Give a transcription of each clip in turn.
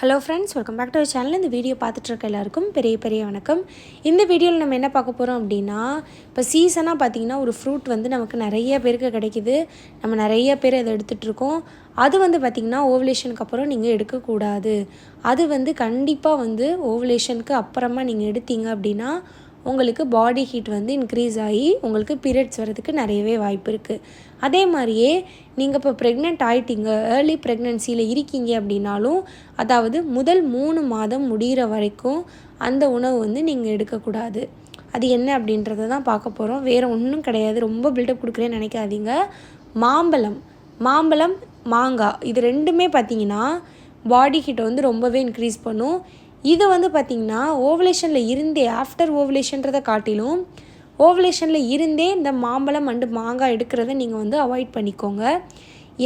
Hello friends welcome back to channel இந்த video பார்த்துட்ருக்க எல்லாருக்கும் பெரிய பெரிய வணக்கம். இந்த வீடியோவில் நம்ம என்ன பார்க்க போகிறோம் அப்படின்னா இப்போ சீசனாக பார்த்தீங்கன்னா ஒரு ஃப்ரூட் வந்து நமக்கு நிறைய பேருக்கு கிடைக்குது. நம்ம நிறைய பேர் அதை எடுத்துகிட்ருக்கோம் அது வந்து பார்த்திங்கன்னா ஓவலேஷனுக்கு அப்புறம் நீங்கள் எடுக்கக்கூடாது. அது வந்து கண்டிப்பாக வந்து ஓவலேஷனுக்கு அப்புறமா நீங்கள் எடுத்தீங்க அப்படின்னா உங்களுக்கு பாடி ஹீட் வந்து இன்க்ரீஸ் ஆகி உங்களுக்கு பீரியட்ஸ் வரதுக்கு நிறையவே வாய்ப்பு இருக்குது அதே மாதிரியே நீங்கள் இப்போ ப்ரெக்னென்ட் ஆகிட்டீங்க ஏர்லி ப்ரெக்னென்சியில் இருக்கீங்க அப்படின்னாலும் அதாவது முதல் மூணு மாதம் முடிகிற வரைக்கும் அந்த உணவு வந்து நீங்கள் எடுக்கக்கூடாது. அது என்ன அப்படின்றத தான் பார்க்க போகிறோம் வேறு ஒன்றும் கிடையாது. ரொம்ப பில்டப் கொடுக்குறேன்னு நினைக்காதீங்க. மாம்பழம் மாம்பழம் மாங்காய் இது ரெண்டுமே பார்த்தீங்கன்னா பாடி ஹீட்டை வந்து ரொம்பவே இன்க்ரீஸ் பண்ணும். இது வந்து பார்த்திங்கன்னா ஓவலேஷனில் இருந்தே ஆஃப்டர் ஓவலேஷன்றதை காட்டிலும் ஓவலேஷனில் இருந்தே இந்த மாம்பழம் அண்டு மாங்காய் எடுக்கிறத நீங்கள் வந்து அவாய்ட் பண்ணிக்கோங்க.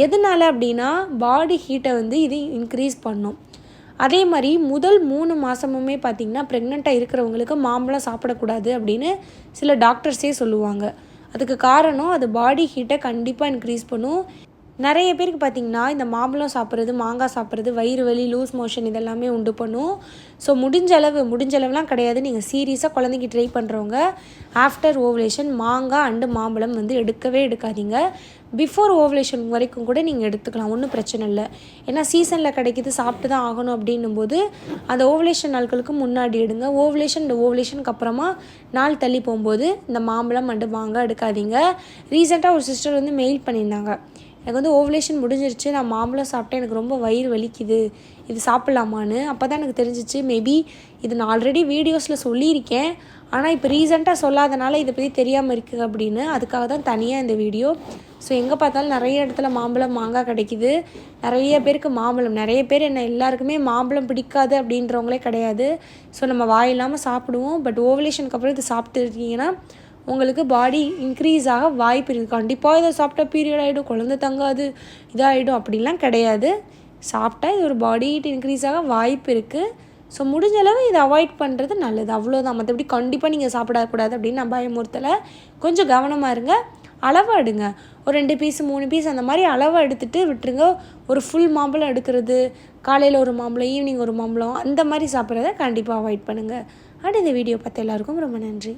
எதனால் அப்படின்னா பாடி ஹீட்டை வந்து இது இன்க்ரீஸ் பண்ணும். அதே மாதிரி முதல் மூணு மாதமுமே பார்த்திங்கன்னா ப்ரெக்னெண்ட்டாக இருக்கிறவங்களுக்கு மாம்பழம் சாப்பிடக்கூடாது அப்படின்னு சில டாக்டர்ஸே சொல்லுவாங்க. அதுக்கு காரணம் அது பாடி ஹீட்டை கண்டிப்பாக இன்க்ரீஸ் பண்ணும். நிறைய பேருக்கு பார்த்திங்கன்னா இந்த மாம்பழம் சாப்பிட்றது மாங்காய் சாப்பிட்றது வயிறு வலி லூஸ் மோஷன் இதெல்லாமே உண்டு பண்ணும். ஸோ முடிஞ்ச அளவு முடிஞ்ச அளவுலாம் கிடையாது. நீங்கள் சீரியஸாக குழந்தைக்கு ட்ரை பண்ணுறவங்க ஆஃப்டர் ஓவலேஷன் மாங்காய் அண்டு மாம்பழம் வந்து எடுக்கவே எடுக்காதீங்க. பிஃபோர் ஓவலேஷன் வரைக்கும் கூட நீங்கள் எடுத்துக்கலாம். ஒன்றும் பிரச்சனை இல்லை. ஏன்னா சீசனில் கிடைக்கிது சாப்பிட்டு தான் ஆகணும் அப்படின்னும் போது அந்த ஓவலேஷன் நாட்களுக்கு முன்னாடி எடுங்க. ஓவலேஷன் இந்த ஓவலேஷனுக்கு அப்புறமா நாள் தள்ளி போகும்போது இந்த மாம்பழம் அண்டு மாங்காய் எடுக்காதீங்க. ரீசெண்டாக ஒரு சிஸ்டர் வந்து மெயில் பண்ணியிருந்தாங்க. எனக்கு வந்து ஓவலேஷன் முடிஞ்சிருச்சு நான் மாம்பழம் சாப்பிட்டேன் எனக்கு ரொம்ப வயிறு வலிக்குது இது சாப்பிட்லாமான்னு அப்போ தான் எனக்கு தெரிஞ்சிச்சு. மேபி இது நான் ஆல்ரெடி வீடியோஸில் சொல்லியிருக்கேன். ஆனால் இப்போ ரீசெண்டாக சொல்லாதனால இதை பற்றி தெரியாமல் இருக்குது அப்படின்னு. அதுக்காக தான் தனியாக இந்த வீடியோ ஸோ எங்கே பார்த்தாலும் நிறைய இடத்துல மாம்பழம் மாங்காய் கிடைக்கிது. நிறைய பேருக்கு மாம்பழம். நிறைய பேர் என்ன எல்லாருக்குமே மாம்பழம் பிடிக்காது அப்படின்றவங்களே கிடையாது. ஸோ நம்ம வாயில்லாமல் சாப்பிடுவோம். பட் ஓவலேஷனுக்கு அப்புறம் இது சாப்பிட்டு இருக்கீங்கன்னா உங்களுக்கு பாடி இன்க்ரீஸ் ஆக வாய்ப்பு இருக்குது கண்டிப்பாக இதை சாப்பிட்டா பீரியட் ஆகிடும் குழந்தை தங்காது இதாகிடும் அப்படிலாம் கிடையாது. சாப்பிட்டா இது ஒரு பாடி ஹீட் இன்க்ரீஸ் ஆக வாய்ப்பு இருக்குது ஸோ முடிஞ்ச அளவு இதை அவாய்ட் பண்ணுறது நல்லது. அவ்வளோதான் மற்றபடி கண்டிப்பாக நீங்கள் சாப்பிடக்கூடாது அப்படின்னு நான் பயமுறுத்தலை. கொஞ்சம் கவனமாக இருங்க. அளவாக எடுங்க ஒரு ரெண்டு பீஸ் மூணு பீஸ் அந்த மாதிரி அளவாக எடுத்துகிட்டு விட்டுருங்க. ஒரு ஃபுல் மாம்பழம் எடுக்கிறது காலையில் ஒரு மாம்பழம் ஈவினிங் ஒரு மாம்பழம் அந்த மாதிரி சாப்பிட்றத கண்டிப்பாக அவாய்ட் பண்ணுங்கள் அடுத்த வீடியோ பார்த்த எல்லாருக்கும் ரொம்ப நன்றி.